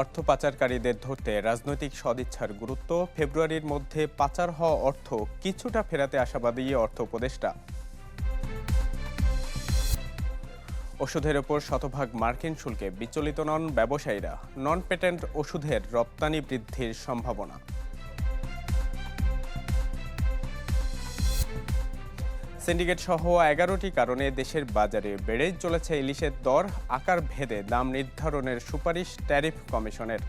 অর্থ পাচারকারীদের ধরতে রাজনৈতিক সদিচ্ছার গুরুত্ব। ফেব্রুয়ারির মধ্যে পাচার হওয়া অর্থ কিছুটা ফেরাতে আশাবাদী অর্থ উপদেষ্টা। ওষুধের ওপর শতভাগ মার্কিন শুল্কে বিচলিত নন ব্যবসায়ীরা। নন পেটেন্ট ওষুধের রপ্তানি বৃদ্ধির সম্ভাবনা। সিন্ডিকেট সহ এগারোটি কারণে দেশের বাজারে বেড়েই চলেছে ইলিশের দর, আকার ভেদে দাম নির্ধারণের সুপারিশ ট্যারিফ কমিশনের।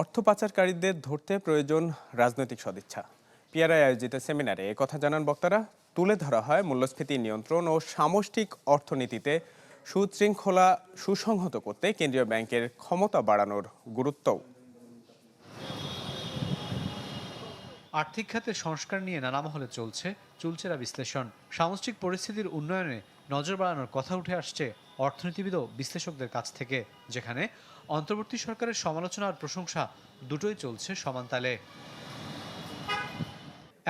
অর্থ পাচারকারীদের ধরতে প্রয়োজন রাজনৈতিক সদিচ্ছা। পিয়ারায় আয়োজিত সেমিনারে কথা জানান বক্তারা, তুলে ধরা হয় মূল্যস্ফীতি নিয়ন্ত্রণ ও সামষ্টিক অর্থনীতিতে সুশৃঙ্খলা সুসংহত করতে কেন্দ্রীয় ব্যাংকের ক্ষমতা বাড়ানোর গুরুত্বও। আর্থিক খাতে সংস্কার নিয়ে নানা মহলে চলছে চুলচেরা বিশ্লেষণ। সামষ্টিক পরিস্থিতির উন্নয়নে নজর বাড়ানোর কথা উঠে আসছে অর্থনীতিবিদ বিশ্লেষকদের কাছ থেকে, যেখানে অন্তর্বর্তী সরকারের সমালোচনা আর প্রশংসা দুটোই চলছে সমান তালে।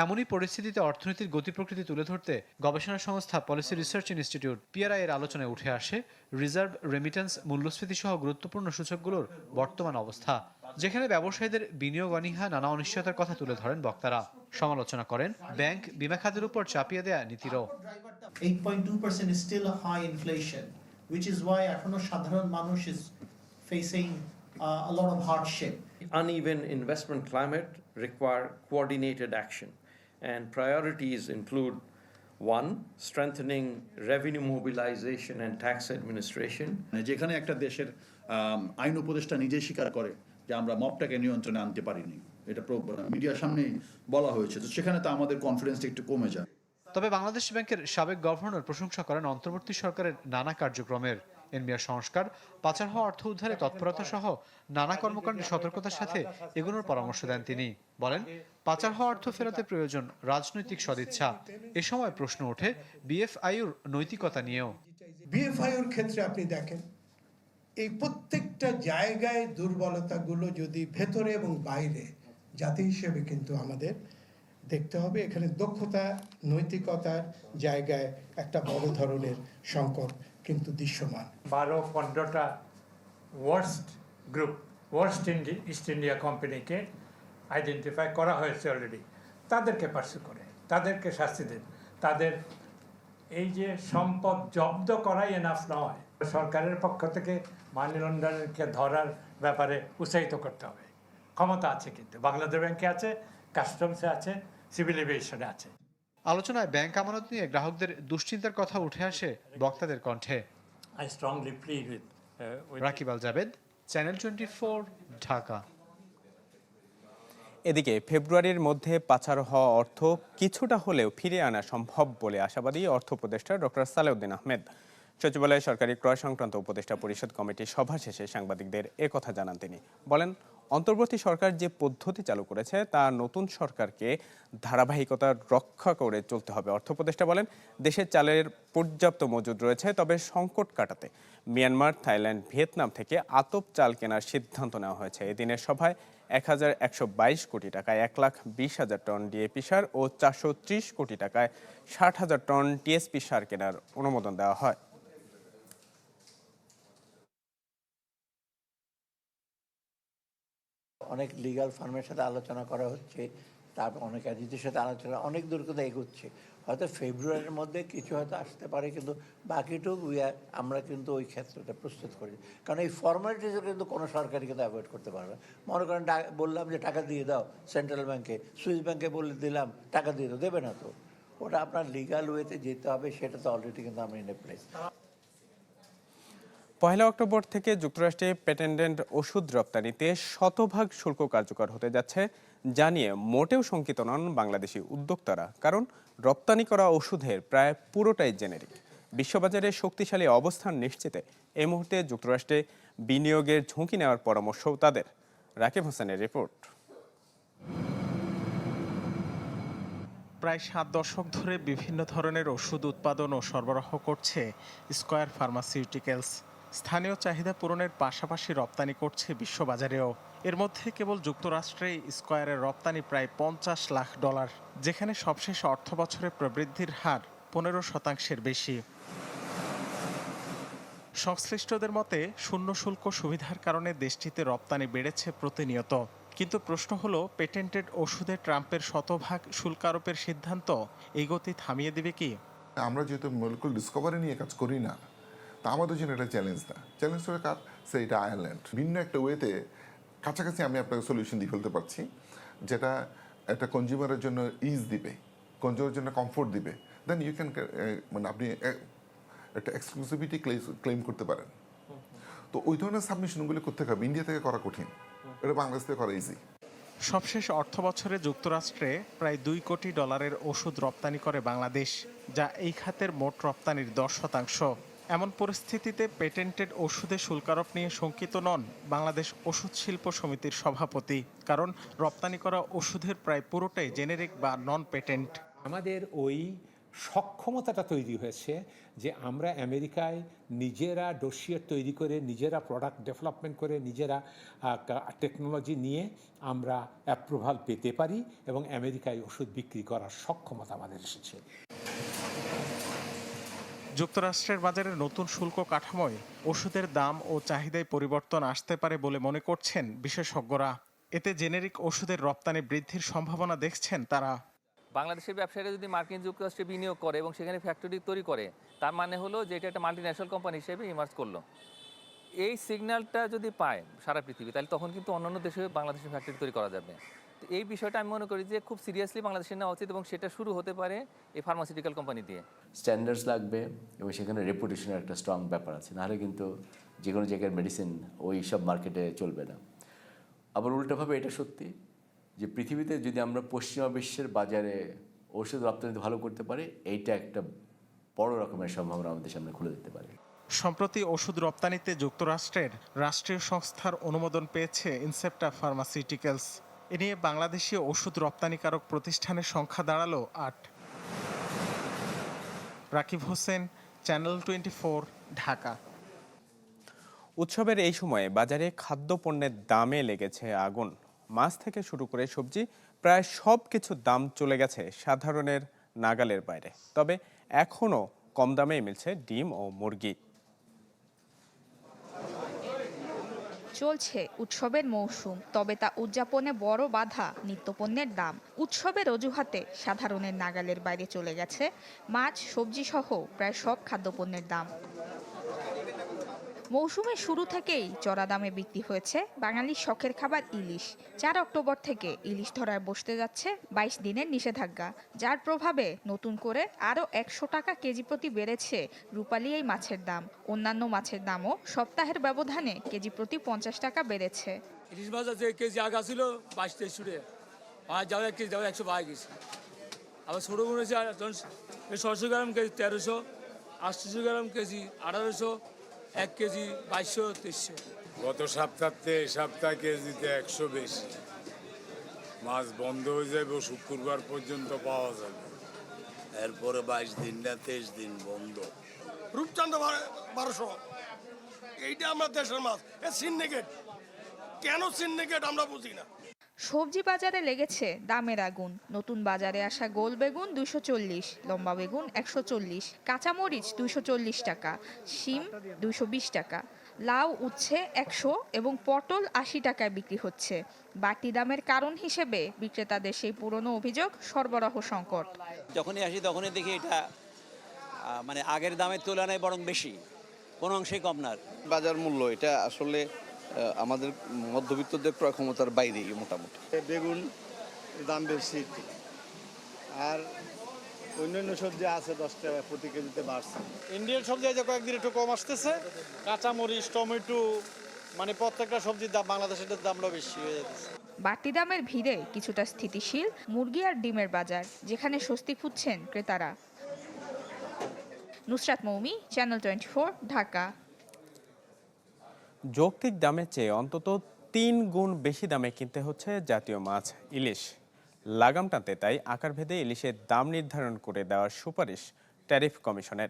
এমনই পরিস্থিতিতে অর্থনীতির গতি প্রকৃতি তুলে ধরতে গবেষণা সংস্থা পলিসি রিসার্চ ইনস্টিটিউট পিআরআই এর আলোচনায় উঠে আসে, রিজার্ভ রেমিটেন্স মূল্যস্ফীতি সহ গুরুত্বপূর্ণ সূচকগুলোর বর্তমান অবস্থা। যেখানে ব্যবসায়ীদের বিনিয়োগ অনীহা নানা অনিশ্চয়তার কথা তুলে ধরেন বক্তারা সমালোচনা করেন ব্যাংক বিমা খাতের উপর চাপিয়ে দেয়া নীতিরও 8.2% is still a high inflation, which is why এখনও সাধারণ মানুষ is facing uh, a lot of hardship. uneven investment climate require coordinated action and priorities include one strengthening revenue mobilization and tax administration মানে যেখানে একটা দেশের আইন উপদেষ্টা নিজেই স্বীকার করে যে আমরা মবটাকে নিয়ন্ত্রণে আনতে পারিনি। এটা মিডিয়ার সামনে বলা হয়েছে। তো সেখানে তো আমাদের কনফিডেন্সটা একটু কমে যায়। তবে বাংলাদেশ ব্যাংকের সাবেক গভর্নর প্রশংসা করেন অন্তর্বর্তী সরকারের নানা কার্যক্রমের। এনবিআর সংস্কার পাচার হওয়া অর্থ উদ্ধারে তৎপরতা সহ নানা কর্মকাণ্ডে সতর্কতার সাথে এগুলোর পরামর্শ দেন তিনি। বলেন পাচার হওয়া অর্থ ফেরাতে প্রয়োজন রাজনৈতিক সদিচ্ছা। এ সময় প্রশ্ন ওঠে বিএফআইউর নৈতিকতা নিয়েও। বিএফআইওর ক্ষেত্রে আপনি দেখেন এই প্রত্যেকটা জায়গায় দুর্বলতাগুলো যদি ভেতরে এবং বাইরে, জাতি হিসেবে কিন্তু আমাদের দেখতে হবে। এখানে দক্ষতা, নৈতিকতার জায়গায় একটা বড় ধরনের সংকট কিন্তু দৃশ্যমান। বারো পনেরোটা ওয়ার্স্ট গ্রুপ ওয়ার্স্ট ইন্ডি ইস্ট ইন্ডিয়া কোম্পানিকে আইডেন্টিফাই করা হয়েছে অলরেডি তাদেরকে পার্সু করে, তাদেরকে শাস্তি দেন। তাদের এই যে সম্পদ জব্দ করাই এনাফ নয় সরকারের পক্ষ থেকে মানি লন্ডারকে ধরার ব্যাপারে উৎসাহিত করতে হবে। ক্ষমতা আছে কিন্তু বাংলাদেশ ব্যাংকে আছে কাস্টমসে আছে সিভিল এভিয়েশনে আছে। আলোচনায় ব্যাংক আমানত নিয়ে গ্রাহকদের দুশ্চিন্তার কথা উঠে আসে বক্তাদের কণ্ঠে। I strongly plead with Rakib Al Jabed channel twenty Dhaka এদিকে, ফেব্রুয়ারির মধ্যে পাচার হওয়া অর্থ কিছুটা হলেও ফিরে আনা সম্ভব বলে আশাবাদী অর্থ উপদেষ্টা ডক্টর সালেউদ্দিন আহমেদ। সচিবালয়ে সরকারি ক্রয় সংক্রান্ত উপদেষ্টা পরিষদ কমিটির সভা শেষে সাংবাদিকদের কথা জানান তিনি। বলেন, অন্তর্বর্তী সরকার যে পদ্ধতি চালু করেছে, তা নতুন সরকারকে ধারাবাহিকতা রক্ষা করে চলতে হবে। অর্থ উপদেষ্টা বলেন, দেশের চালের পর্যাপ্ত মজুদ রয়েছে, তবে সংকট কাটাতে মিয়ানমার, থাইল্যান্ড, ভিয়েতনাম থেকে আতপ চাল কেনার সিদ্ধান্ত নেওয়া হয়েছে। এদিনের সভায় এক হাজার একশো বাইশ কোটি টাকায় এক লাখ বিশ হাজার টন ডিএপি সার ও চারশো ত্রিশ কোটি টাকায় ষাট হাজার টন টিএসপি সার কেনার অনুমোদন দেওয়া হয়। অনেক লিগ্যাল ফার্মের সাথে আলোচনা করা হচ্ছে, তারপর অনেক এজেন্সির সাথে আলোচনা, অনেক দূর কথা এগোচ্ছে। হয়তো ফেব্রুয়ারির মধ্যে কিছু হয়তো আসতে পারে, কিন্তু বাকিটুকু আমরা কিন্তু ওই ক্ষেত্রটা প্রস্তুত করি। কারণ এই ফর্মালিটিস কিন্তু কোনো সরকারি কিন্তু অ্যাভয়েড করতে পারবে। মনে করেন বললাম যে টাকা দিয়ে দাও সেন্ট্রাল ব্যাংকে সুইস ব্যাংকে বলে দিলাম, টাকা দিয়ে দাও, দেবে না তো। ওটা আপনার লিগাল ওয়েতে যেতে হবে, সেটা তো অলরেডি কিন্তু আমরা প্লেস পয়লা অক্টোবর থেকে যুক্তরাষ্ট্রে পেটেন্ডেন্ট ওষুধ রপ্তানিতে শতভাগ শুল্ক কার্যকর হতে যাচ্ছে। জানিয়ে মোটেও শঙ্কিত নন বাংলাদেশি উদ্যোক্তারা, কারণ রপ্তানি করা ওষুধের প্রায় পুরোটাই জেনেরিক। বিশ্ববাজারে শক্তিশালী অবস্থান নিশ্চিতে এই মুহূর্তে যুক্তরাষ্ট্রে বিনিয়োগের ঝুঁকি নেওয়ার পরামর্শও তাদের। রাকিব হোসেনের রিপোর্ট। প্রায় সাত দশক ধরে বিভিন্ন ধরনের ওষুধ উৎপাদন ও সরবরাহ করছে স্কয়ার ফার্মাসিউটিক্যালস। স্থানীয় চাহিদা পূরণের পাশাপাশি রপ্তানি করছে বিশ্ববাজারেও। এর মধ্যে কেবল যুক্তরাষ্ট্রে স্কয়ারের রপ্তানি প্রায় পঞ্চাশ লাখ ডলার, যেখানে সবশেষ অর্থ বছরে প্রবৃদ্ধির হার পনেরো শতাংশের বেশি। সংশ্লিষ্টদের মতে, শূন্য শুল্ক সুবিধার কারণে দেশটিতে রপ্তানি বেড়েছে প্রতিনিয়ত। কিন্তু প্রশ্ন হলো, পেটেন্টেড ওষুধে ট্রাম্পের শতভাগ শুল্ক আরোপের সিদ্ধান্ত এই গতি থামিয়ে দেবে কি? আমরা যেহেতু মলিকুল ডিসকভারি নিয়ে কাজ করি না, তা আমাদের জন্য এটা চ্যালেঞ্জ না। চ্যালেঞ্জ হলে কার? সে এটা আয়ারল্যান্ড ভিন্ন একটা ওয়েতে কাছাকাছি আমি আপনাকে সলিউশন দিয়ে ফেলতে পারছি, যেটা একটা কনজিউমারের জন্য ইজ দিবে কনজিউমারের জন্য কমফোর্ট দিবে দেন ইউ ক্যান মানে আপনি একটা এক্সক্লুসিভিটি ক্লেম করতে পারেন। তো ওই ধরনের সাবমিশনগুলো করতে হবে। ইন্ডিয়া থেকে করা কঠিন। এটা বাংলাদেশ থেকে করা ইজি সবশেষ অর্থ বছরে যুক্তরাষ্ট্রে প্রায় দুই কোটি ডলারের ওষুধ রপ্তানি করে বাংলাদেশ, যা এই খাতের মোট রপ্তানির দশ শতাংশ। এমন পরিস্থিতিতে পেটেন্টেড ওষুধে শুল্কারোপ নিয়ে শঙ্কিত নন বাংলাদেশ ওষুধ শিল্প সমিতির সভাপতি, কারণ রপ্তানি করা ওষুধের প্রায় পুরোটাই জেনেরিক বা নন পেটেন্ট আমাদের ওই সক্ষমতাটা তৈরি হয়েছে যে আমরা আমেরিকায় নিজেরা ডোসিয়ার তৈরি করে, নিজেরা প্রোডাক্ট ডেভেলপমেন্ট করে, নিজেরা টেকনোলজি নিয়ে আমরা অ্যাপ্রুভাল পেতে পারি এবং আমেরিকায় ওষুধ বিক্রি করার সক্ষমতা আমাদের এসেছে। যুক্তরাষ্ট্রের বাজারে নতুন শুল্ক কাঠামোয় ওষুধের দাম ও চাহিদায় পরিবর্তন আসতে পারে বলে মনে করছেন বিশেষজ্ঞরা। এতে জেনেরিক ওষুধের রপ্তানি বৃদ্ধির সম্ভাবনা দেখছেন তারা। বাংলাদেশের ব্যবসায়ীরা যদি মার্কিন যুক্তরাষ্ট্রে বিনিয়োগ করে এবং সেখানে ফ্যাক্টরি তৈরি করে, তার মানে হলো যে এটা একটা মাল্টি ন্যাশনাল কোম্পানি হিসেবে ইমার্জ করল। এই সিগন্যালটা যদি পায় সারা পৃথিবী, তাহলে তখন কিন্তু অন্যান্য দেশে বাংলাদেশের ফ্যাক্টরি তৈরি করা যাবে। তো এই বিষয়টা আমি মনে করি যে খুব সিরিয়াসলি বাংলাদেশে নেওয়া উচিত এবং সেটা শুরু হতে পারে এই ফার্মাসিউটিক্যাল কোম্পানি দিয়ে। স্ট্যান্ডার্ডস লাগবে এবং সেখানে রেপুটেশনের একটা স্ট্রং ব্যাপার আছে। নাহলে কিন্তু যে কোনো জায়গার মেডিসিন ওই সব মার্কেটে চলবে না। আবার উল্টোভাবে এটা সত্যি যে পৃথিবীতে যদি আমরা পশ্চিমা বিশ্বের বাজারে ওষুধ রপ্তানি ভালো করতে পারি এইটা একটা বড় রকমের সম্ভাবনা আমাদের সামনে খুলে দিতে পারে। সম্প্রতি ওষুধ রপ্তানিতে যুক্তরাষ্ট্রের রাষ্ট্রীয় সংস্থার অনুমোদন পেয়েছে ইনসেপ্টা ফার্মাসিউটিক্যালস এ নিয়ে বাংলাদেশি ওষুধ রপ্তানিকারক প্রতিষ্ঠানের সংখ্যা দাঁড়াল আট। Rakib Hossain channel twenty Dhaka. উৎসবের এই সময়ে বাজারে খাদ্যপণ্যের দামে লেগেছে আগুন। মাছ থেকে শুরু করে সবজি, প্রায় সব কিছুর দাম চলে গেছে সাধারণের নাগালের বাইরে। তবে এখনও কম দামেই মিলছে ডিম ও মুরগি। চলছে উৎসবের মৌসুম, তবে তা উদযাপনে বড় বাধা নিত্যপণ্যের দাম। উৎসবের অজুহাতে সাধারণের নাগালের বাইরে চলে গেছে মাছ সবজি সহ প্রায় সব খাদ্যপণ্যের দাম। মৌসুমের শুরু থেকেই চড়া দামে বিক্রি হয়েছে বাঙালির শখের খাবার ইলিশ। চার অক্টোবর থেকে ইলিশ ধরায় বসতে যাচ্ছে বাইশ দিনের নিষেধাজ্ঞা, যার প্রভাবে নতুন করে আরও একশো টাকা কেজি প্রতি বেড়েছে রূপালি এই মাছের দাম। অন্যান্য মাছের দামও সপ্তাহের ব্যবধানে কেজি প্রতি পঞ্চাশ টাকা বেড়েছে। ইলিশ মাছ আছে কেজি আগা ছিল, বাইশ তেইশ আর যাও এক কেজি যাও একশো বাইশ আবার ছোটো মনে গ্রাম কেজি তেরোশো আটশোশো গ্রাম কেজি আঠারোশো এক কেজি বাইশশো তেইশশো। গত সপ্তাহে এই সপ্তাহ কেজিতে একশো বেশি। মাছ বন্ধ হয়ে যাবে শুক্রবার পর্যন্ত পাওয়া যাবে। এরপরে বাইশ দিন না তেইশ দিন বন্ধ। রূপচাঁদ বারোশো। এইটা আমরা দেশের মাছ। এ সিন্ডিকেট। কেন সিন্ডিকেট আমরা বুঝি না? সবজি বাজারে লেগেছে দামের আগুন। নতুন বাজারে আসা গোল বেগুন দুশো চল্লিশ লম্বা বেগুন একশো চল্লিশ কাঁচামরিচ দুশো চল্লিশ টাকা শিম দুশো বিশ টাকা। লাউ উচ্ছে একশো এবং পটল আশি টাকায় বিক্রি হচ্ছে। বাড়তি দামের কারণ হিসেবে বিক্রেতাদের সেই পুরনো অভিযোগ সরবরাহ সংকট। যখনই আসি তখনই দেখি এটা মানে আগের দামের তুলনায় বরং বেশি। কোনো অংশেই কম না বাজার মূল্য এটা আসলে আমাদের মধ্যবিত্তদের ক্রয় ক্ষমতার বাইরেই মোটামুটি। বেগুন দাম বেশি আর অন্যান্য সবজি আছে দশ টাকা প্রতি কেজিতে বাড়ছে। ইন্ডিয়ান সবজি যে কয়েকদিন একটু কম আসতেছে কাঁচামরিচ টমেটো মানে প্রত্যেকটা সবজির দাম বাংলাদেশের দামটা বেশি হয়ে যাচ্ছে। বাড়তি দামের ভিড়ে কিছুটা স্থিতিশীল মুরগি আর ডিমের বাজার যেখানে স্বস্তি খুঁজছেন ক্রেতারা। Nusrat Moumi channel twenty Dhaka. যৌক্তিক দামের চেয়ে অন্তত তিন গুণ বেশি দামে কিনতে হচ্ছে জাতীয় মাছ, ইলিশ। লাগাম টানতে তাই আকারভেদে ইলিশের দাম নির্ধারণ করে দেওয়ার সুপারিশ ট্যারিফ কমিশনের।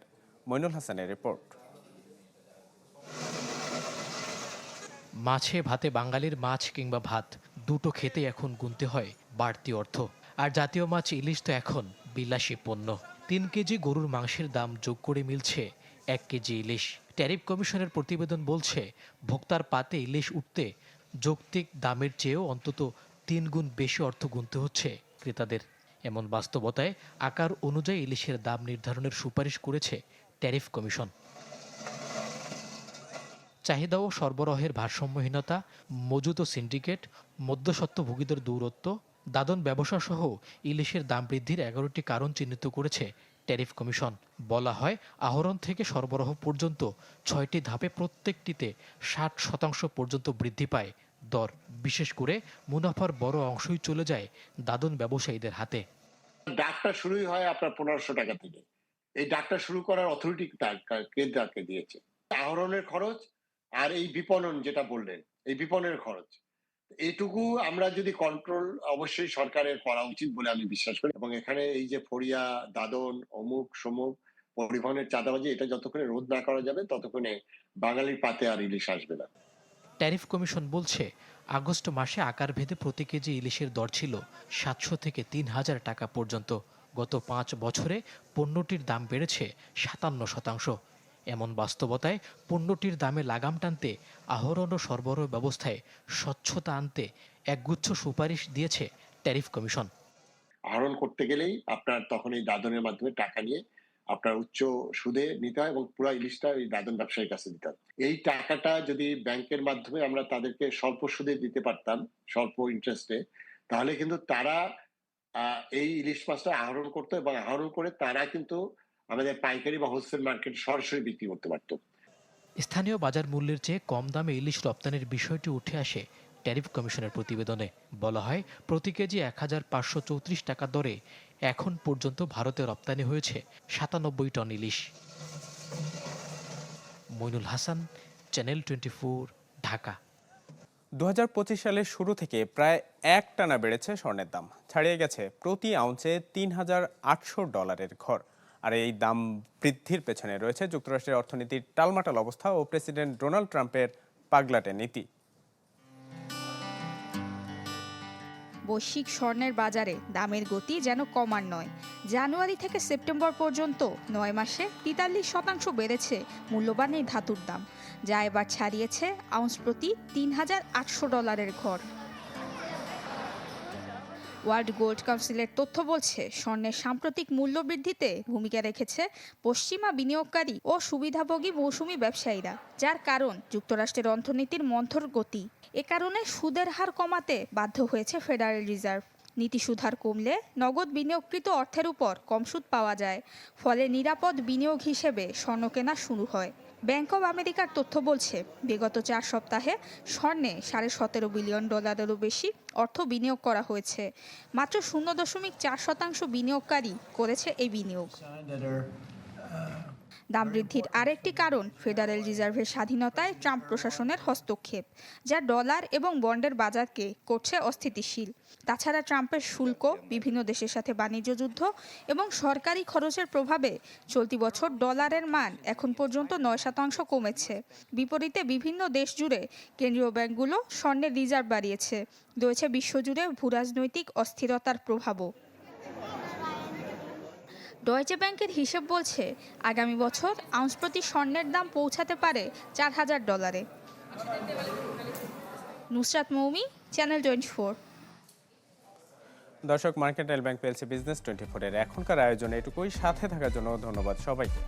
মইনুল হাসানের রিপোর্ট। মাছে ভাতে বাঙালির মাছ কিংবা ভাত, দুটো খেতে এখন গুনতে হয় বাড়তি অর্থ। আর জাতীয় মাছ, ইলিশ তো এখন বিলাসী পণ্য। তিন কেজি গরুর মাংসের দাম যোগ করে মিলছে এক কেজি ইলিশ। ট্যারিফ কমিশনের প্রতিবেদন বলছে, ভোক্তার পাতে ইলিশ উঠতে যৌক্তিক দামের চেয়েও অন্তত তিন গুণ বেশি অর্থ গুনতে হচ্ছে। ক্রেতাদের এমন বাস্তবতায় আকার অনুযায়ী ইলিশের দাম নির্ধারণের সুপারিশ করেছে ট্যারিফ কমিশন। চাহিদা ও সরবরাহের ভারসাম্যহীনতা, মজুত সিন্ডিকেট, মধ্যস্বত্বভোগীদের দূরত্ব, দাদন ব্যবসা সহ ইলিশের দাম বৃদ্ধির এগারোটি কারণ চিহ্নিত করেছে ট্যারিফ কমিশন বলা হয়, আহরণ থেকে সরবরাহ পর্যন্ত ছয়টি ধাপে প্রত্যেকটিতে ষাট শতাংশ পর্যন্ত বৃদ্ধি পায়। দর বিশেষ করে মুনাফার বড় অংশই চলে যায় দাদন ব্যবসায়ীদের হাতে। ডাকটা শুরুই হয় আপনার পনেরোশো টাকা থেকে। এই ডাকটা শুরু করার অথরিটি কেন্দ্রকে দিয়েছে। আহরণের খরচ আর এই বিপণন যেটা বললেন, এই বিপণনের খরচ। এইটুকু আমরা যদি কন্ট্রোল অবশ্যই সরকারের করা উচিত বলে আমি বিশ্বাস করি। এবং এখানে এই যে ফড়িয়া, দাদন, অমুক, সমুক পরিবহনের চাঁদাবাজি, এটা যতক্ষণে রোধ না করা যাবে, ততক্ষণে বাঙালির পাতে আর ইলিশ আসবে না। ট্যারিফ কমিশন বলছে, আগস্ট মাসে আকার ভেদে প্রতি কেজি ইলিশের দর ছিল সাতশো থেকে তিন হাজার টাকা পর্যন্ত। গত পাঁচ বছরে পণ্যটির দাম বেড়েছে সাতান্ন শতাংশ। এমন বাস্তবতায় পণ্যটির দামে লাগাম টানতে, আহরণ ও সরবরাহ ব্যবস্থায় স্বচ্ছতা আনতে একগুচ্ছ সুপারিশ দিয়েছে ট্যারিফ কমিশন। আহরণ করতে গেলেই আপনার তখন এই দাদনের মাধ্যমে টাকা নিয়ে আপনার উচ্চ সুদে নিতে হয় এবং পুরো ইলিশটা ওই দাদন ব্যবসায়ীর কাছে দিতে হয়। এই টাকাটা যদি ব্যাংকের মাধ্যমে আমরা তাদেরকে স্বল্প সুদে দিতে পারতাম, স্বল্প ইন্টারেস্টে, তাহলে কিন্তু তারা এই ইলিশ মাছটা আহরণ করতো এবং আহরণ করে তারা কিন্তু আমাদের পাইকারি বা হোলসেল মার্কেট সরাসরি বিক্রি করতে পারতো। স্থানীয় বাজার মূল্যের চেয়ে কম দামে ইলিশ রপ্তানির বিষয়টি উঠে আসে ট্যারিফ কমিশনের প্রতিবেদনে। বলা হয় প্রতি কেজি এক হাজার পাঁচশো চৌত্রিশ টাকা দরে এখন পর্যন্ত ভারতে রপ্তানি হয়েছে সাতানব্বই টন ইলিশ। Moinul Hasan channel twenty Dhaka. দুহাজার পঁচিশ সালের শুরু থেকে প্রায় এক টানা বেড়েছে স্বর্ণের দাম। ছাড়িয়ে গেছে প্রতি আউন্সে তিন হাজার আটশো ডলারের ঘর। আর এই দাম বৃদ্ধির পেছনে রয়েছে যুক্তরাষ্ট্রের অর্থনীতির টালমাটাল অবস্থা ও প্রেসিডেন্ট ডোনাল্ড ট্রাম্পের পাগলাটে নীতি। বৈশ্বিক স্বর্ণের বাজারে দামের গতি যেন কমার নয়। জানুয়ারি থেকে সেপ্টেম্বর পর্যন্ত নয় মাসে তেতাল্লিশ শতাংশ বেড়েছে মূল্যবান এই ধাতুর দাম, যা এবার ছাড়িয়েছে আউন্স প্রতি তিন হাজার আটশো ডলারের ঘর। ওয়ার্ল্ড গোল্ড কাউন্সিলের তথ্য বলছে, স্বর্ণের সাম্প্রতিক মূল্য বৃদ্ধিতে ভূমিকা রেখেছে পশ্চিমা বিনিয়োগকারী ও সুবিধাভোগী মৌসুমি ব্যবসায়ীরা, যার কারণ যুক্তরাষ্ট্রের অর্থনীতির মন্থর গতি। এ কারণে সুদের হার কমাতে বাধ্য হয়েছে ফেডারেল রিজার্ভ। নীতি সুধার কমলে নগদ বিনিয়োগকৃত অর্থের উপর কম সুদ পাওয়া যায়, ফলে নিরাপদ বিনিয়োগ হিসেবে স্বর্ণ কেনা শুরু হয়। ব্যাংক অব আমেরিকার তথ্য বলছে, বিগত চার সপ্তাহে স্বর্ণে সাড়ে সতেরো বিলিয়ন ডলারেরও বেশি অর্থ বিনিয়োগ করা হয়েছে। মাত্র শূন্য দশমিক চার শতাংশ বিনিয়োগকারী করেছে এই বিনিয়োগ। দাম বৃদ্ধির আরেকটি কারণ ফেডারেল রিজার্ভের স্বাধীনতায় ট্রাম্প প্রশাসনের হস্তক্ষেপ, যা ডলার এবং বন্ডের বাজারকে করছে অস্থিতিশীল। তাছাড়া ট্রাম্পের শুল্ক, বিভিন্ন দেশের সাথে বাণিজ্য যুদ্ধ এবং সরকারি খরচের প্রভাবে চলতি বছর ডলারের মান এখন পর্যন্ত নয় শতাংশ কমেছে। বিপরীতে বিভিন্ন দেশ জুড়ে কেন্দ্রীয় ব্যাংকগুলো স্বর্ণের রিজার্ভ বাড়িয়েছে। রয়েছে বিশ্বজুড়ে ভূরাজনৈতিক অস্থিরতার প্রভাবও। ডয়েচে ব্যাংকের হিসেব বলছে, আগামী বছর আউন্স প্রতি স্বর্ণের দাম পৌঁছাতে পারে চার হাজার ডলারে। Nusrat Moumi, channel twenty four. দর্শক মার্কেটাইল ব্যাংক পেলছে বিজনেস টোয়েন্টি ফোরের এখনকার আয়োজনে এটুকুই। সাথে থাকার জন্য ধন্যবাদ সবাইকে।